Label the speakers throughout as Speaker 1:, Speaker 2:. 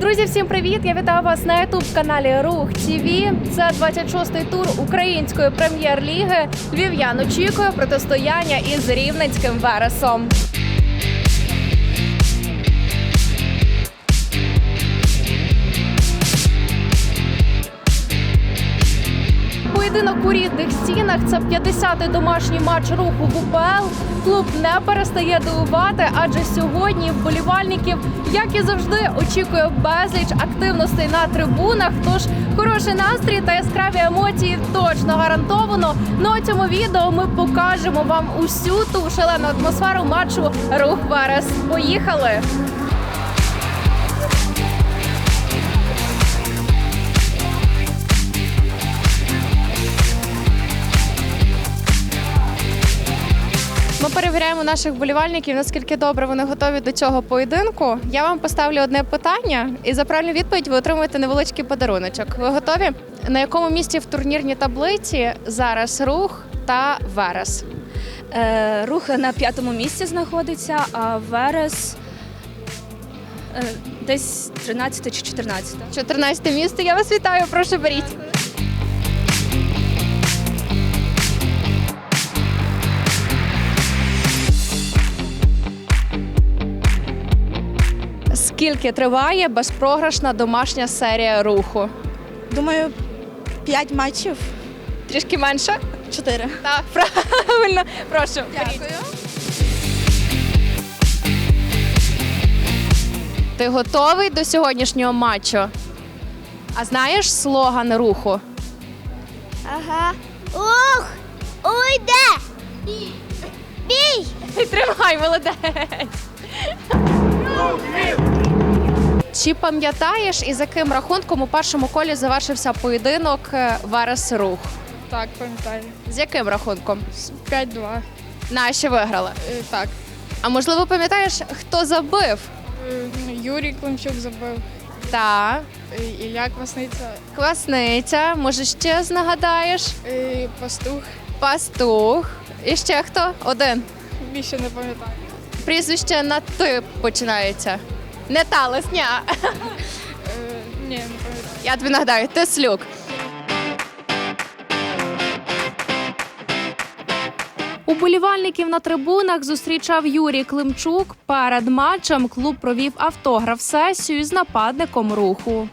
Speaker 1: Друзі, всім привіт! Я вітаю вас на ютуб каналі Рух ТВ. Це 26-й тур української прем'єр-ліги. Львів'ян очікує протистояння із рівненським вересом. Поєдинок у рідних стінах це 50-й домашній матч руху в УПЛ. Клуб не перестає дивувати, адже сьогодні вболівальників, як і завжди, очікує безліч активностей на трибунах. Тож хороший настрій та яскраві емоції точно гарантовано. Ну а цьому відео ми покажемо вам усю ту шалену атмосферу матчу Рух Верес. Поїхали! Перевіряємо наших вболівальників, наскільки добре вони готові до цього поєдинку. Я вам поставлю одне питання, і за правильну відповідь ви отримуєте невеличкий подаруночок. Ви готові? На якому місці в турнірній таблиці зараз рух та Верес?
Speaker 2: Е, Рух на п'ятому місці знаходиться, а Верес е, десь 13 чи 14.
Speaker 1: 14 місце. Я вас вітаю. Прошу беріть. Скільки триває безпрограшна домашня серія руху?
Speaker 3: Думаю, 5 матчів.
Speaker 1: Трішки менше?
Speaker 3: 4.
Speaker 1: Так, правильно. Прошу.
Speaker 3: Дякую.
Speaker 1: Ти готовий до сьогоднішнього матчу? А знаєш слоган руху?
Speaker 4: Ага. Ух! Уйде! Бій!
Speaker 1: Тримай, молодець. Чи пам'ятаєш, із яким рахунком у першому колі завершився поєдинок е, Верес Рух?
Speaker 5: Так, пам'ятаю.
Speaker 1: З яким рахунком?
Speaker 5: 5-2.
Speaker 1: Наші виграли.
Speaker 5: Е, Так.
Speaker 1: А можливо, пам'ятаєш, хто забив?
Speaker 5: Е, ну, Юрій Климчук забив.
Speaker 1: Та,
Speaker 5: Е, Ілля Квасниця.
Speaker 1: Квасниця, може ще знагадаєш?
Speaker 5: е, Пастух.
Speaker 1: Пастух. І ще хто? Один.
Speaker 5: Більше не пам'ятаю.
Speaker 1: Прізвище на ти починається. Не та лесня.
Speaker 5: Е, Ні.
Speaker 1: Я тобі нагадаю, Теслюк. Уболівальників на трибунах зустрічав Юрій Климчук. Перед матчем клуб провів автограф-сесію з нападником руху.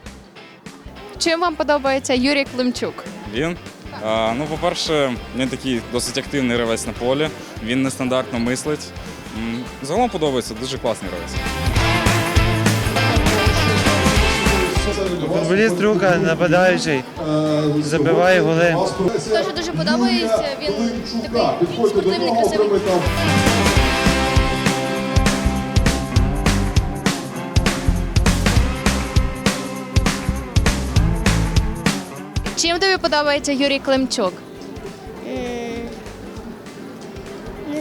Speaker 1: Чим вам подобається Юрій Климчук?
Speaker 6: Він? А, ну, по-перше, він такий досить активний гравець на полі. Він нестандартно мислить. Загалом подобається, дуже класний гравець.
Speaker 7: Футболіст друга нападаючий, забиває голи.
Speaker 4: Дуже дуже подобається. Він такий спортивний, красивий.
Speaker 1: Чим тобі подобається Юрій Климчук?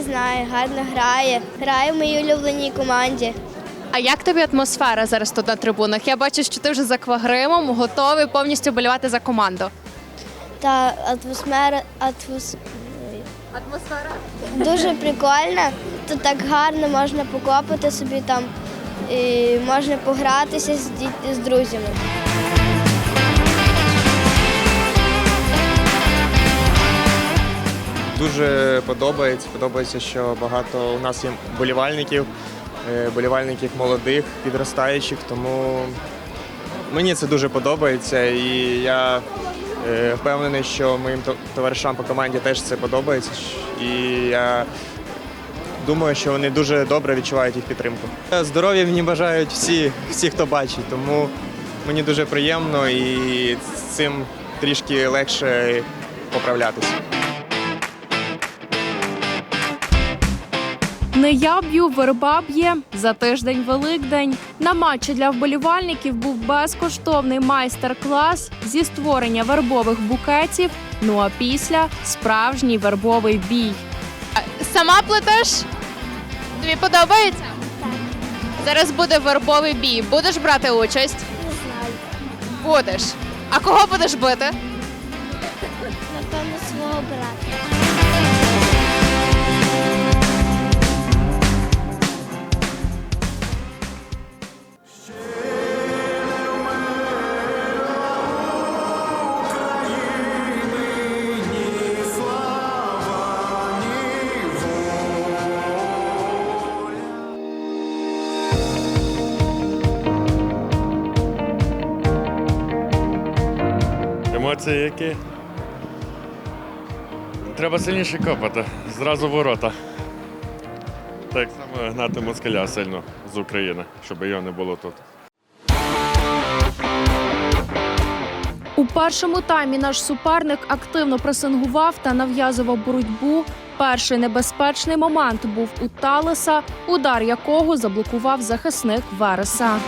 Speaker 4: Знаю, гарно грає. Грає в моїй улюбленій команді.
Speaker 1: А як тобі атмосфера зараз тут на трибунах? Я бачу, що ти вже за квагримом готовий повністю болівати за команду.
Speaker 4: Та атмосфера атмос...
Speaker 1: Атмосфера?
Speaker 4: дуже прикольна. Тут так гарно можна покопати собі там, і можна погратися з, діт... з друзями.
Speaker 8: Дуже подобається. Подобається, що багато у нас є болівальників, е, болівальників молодих, підростаючих. Тому мені це дуже подобається, і я е, впевнений, що моїм товаришам по команді теж це подобається. І я думаю, що вони дуже добре відчувають їх підтримку. Здоров'я мені бажають всі, всі, хто бачить, тому мені дуже приємно і з цим трішки легше поправлятися.
Speaker 1: Не я б'ю, верба б'є за тиждень Великдень. На матчі для вболівальників був безкоштовний майстер-клас зі створення вербових букетів. Ну а після справжній вербовий бій. Сама плетеш? Тобі подобається? Так. Зараз буде вербовий бій. Будеш брати участь?
Speaker 4: Не знаю.
Speaker 1: Будеш. А кого будеш бити?
Speaker 4: Напевно, свого брата.
Speaker 9: Емоції які. Треба сильніше копати. Зразу ворота. Так само гнати москаля сильно з України, щоб його не було тут.
Speaker 10: У першому таймі наш суперник активно пресингував та нав'язував боротьбу. Перший небезпечний момент був у Талеса, удар якого заблокував захисник Вереса.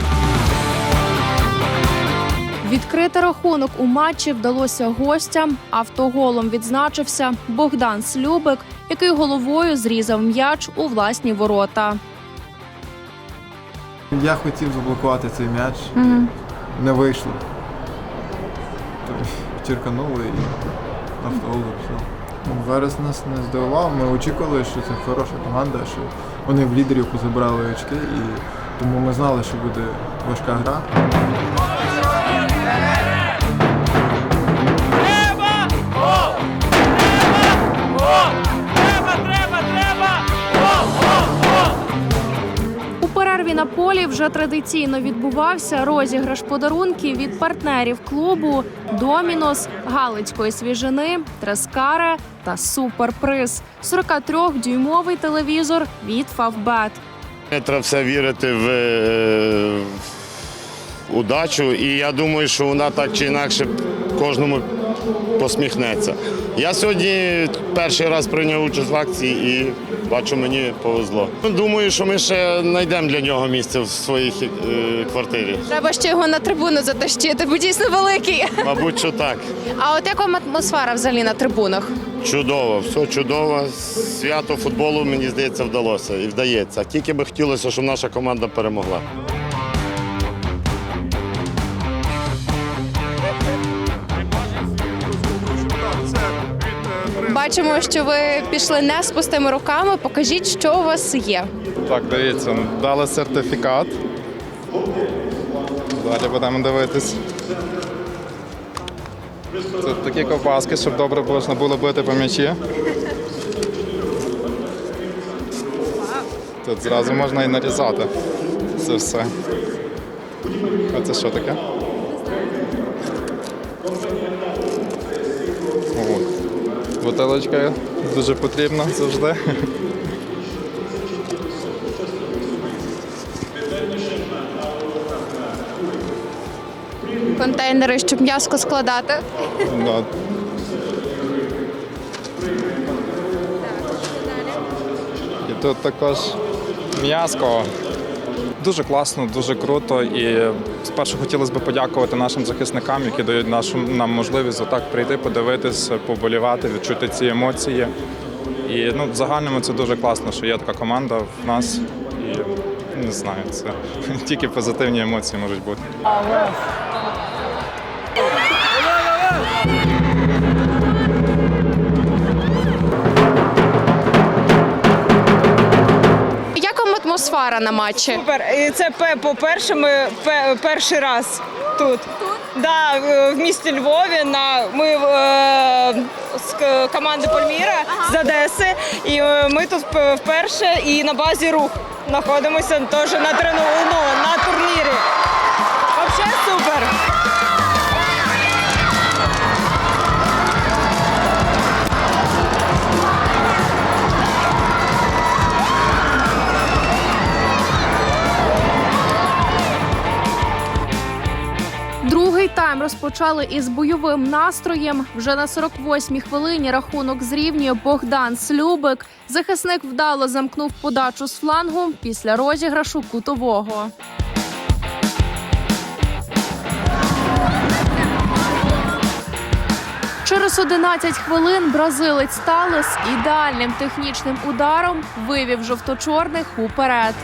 Speaker 10: Відкрити рахунок у матчі вдалося гостям. Автоголом відзначився Богдан Слюбик, який головою зрізав м'яч у власні ворота.
Speaker 11: Я хотів заблокувати цей м'яч, не вийшло. Черканули і автогол все. Верес нас не здивував. Ми очікували, що це хороша команда, що вони в лідерів позабрали очки, і тому ми знали, що буде важка гра.
Speaker 10: У перерві на полі вже традиційно відбувався розіграш подарунків від партнерів клубу Домінос, Галицької свіжини, Трескаре та суперприз 43-дюймовий телевізор від Фавбет.
Speaker 9: Треба все вірити в, е, в удачу, і я думаю, що вона так чи інакше кожному посміхнеться. Я сьогодні перший раз прийняв участь в акції і бачу, мені повезло. Думаю, що ми ще знайдемо для нього місце в своїй е, квартирі.
Speaker 10: Треба ще його на трибуну затащити, бо дійсно великий.
Speaker 9: Мабуть, що так.
Speaker 10: А от яка атмосфера взагалі на трибунах?
Speaker 9: Чудово, все чудово. Свято футболу, мені здається, вдалося і вдається. Тільки би хотілося, щоб наша команда перемогла.
Speaker 10: Бачимо, що ви пішли не з пустими руками. Покажіть, що у вас є.
Speaker 11: Так, дивіться, дали сертифікат. Далі будемо дивитись. Це такі ковбаски, щоб добре можна було бити по м'ячі. Тут зразу можна і нарізати це все. А це що таке? Бутилочка дуже потрібна завжди.
Speaker 10: Контейнери, щоб м'яско складати.
Speaker 11: Да. І тут також м'яско. Дуже класно, дуже круто. І спершу хотілося б подякувати нашим захисникам, які дають нашу нам можливість отак прийти, подивитись, поболівати, відчути ці емоції. І ну, в загальному це дуже класно, що є така команда в нас. І не знаю, це тільки позитивні емоції можуть бути.
Speaker 10: Атмосфера на матчі?
Speaker 12: Супер. І це по-перше, ми перший раз тут. Да, в- місті Львові на ми е, з команди Пальміра з Одеси. І е, ми тут вперше і на базі рух знаходимося теж на трену, ну, на
Speaker 10: розпочали із бойовим настроєм. Вже на 48-й хвилині рахунок зрівнює Богдан Слюбик. Захисник вдало замкнув подачу з флангу після розіграшу кутового. Через 11 хвилин бразилець Талес ідеальним технічним ударом вивів жовто-чорних уперед.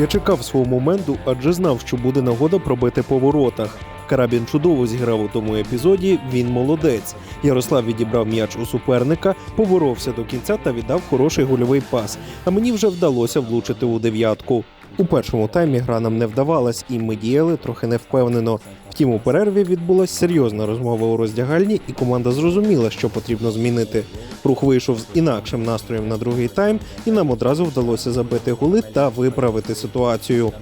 Speaker 13: Я чекав свого моменту, адже знав, що буде нагода пробити по воротах. Карабін чудово зіграв у тому епізоді. Він молодець. Ярослав відібрав м'яч у суперника, поборовся до кінця та віддав хороший гольовий пас. А мені вже вдалося влучити у дев'ятку. У першому таймі гра нам не вдавалась, і ми діяли трохи невпевнено. Втім, у перерві відбулася серйозна розмова у роздягальні, і команда зрозуміла, що потрібно змінити. Рух вийшов з інакшим настроєм на другий тайм, і нам одразу вдалося забити голи та виправити ситуацію.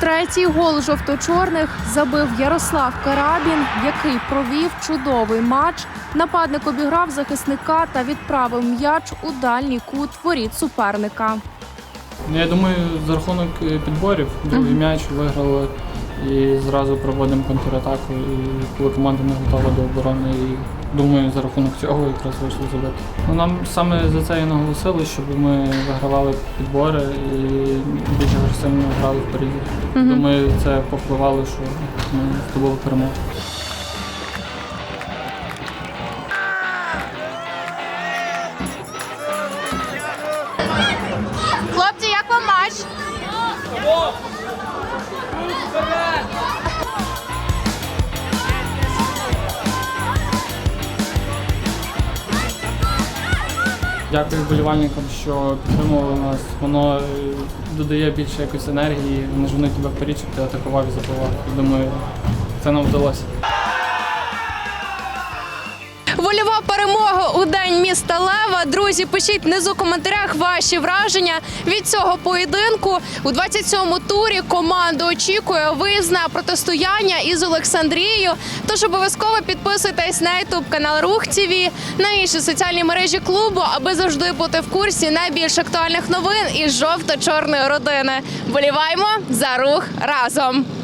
Speaker 1: Третій гол жовто-чорних забив Ярослав Карабін, який провів чудовий матч. Нападник обіграв захисника та відправив м'яч у дальній кут воріт суперника.
Speaker 14: Ну, Я думаю, за рахунок е, підборів другий м'яч виграли і зразу проводимо контратаку. І коли команда не готова до оборони, і думаю, за рахунок цього якраз вийшло забити. Ну, нам саме за це і наголосили, щоб ми вигравали підбори і більш агресивно грали впереді. Думаю, це повпливало, що ми здобули перемогу. Дякую вболівальникам, що підтримували нас. Воно е, додає більше якоїсь енергії, не ж вони тебе вперед, щоб ти атакував і забував. Думаю, це нам вдалося.
Speaker 1: Вольова перемога у день міста Лева. Друзі, пишіть внизу в коментарях ваші враження від цього поєдинку. У 27-му турі команду очікує виїзне протистояння із Олександрією. Тож обов'язково підписуйтесь на YouTube канал Рух ТВ, на інші соціальні мережі клубу, аби завжди бути в курсі найбільш актуальних новин із жовто-чорної родини. Боліваємо за рух разом.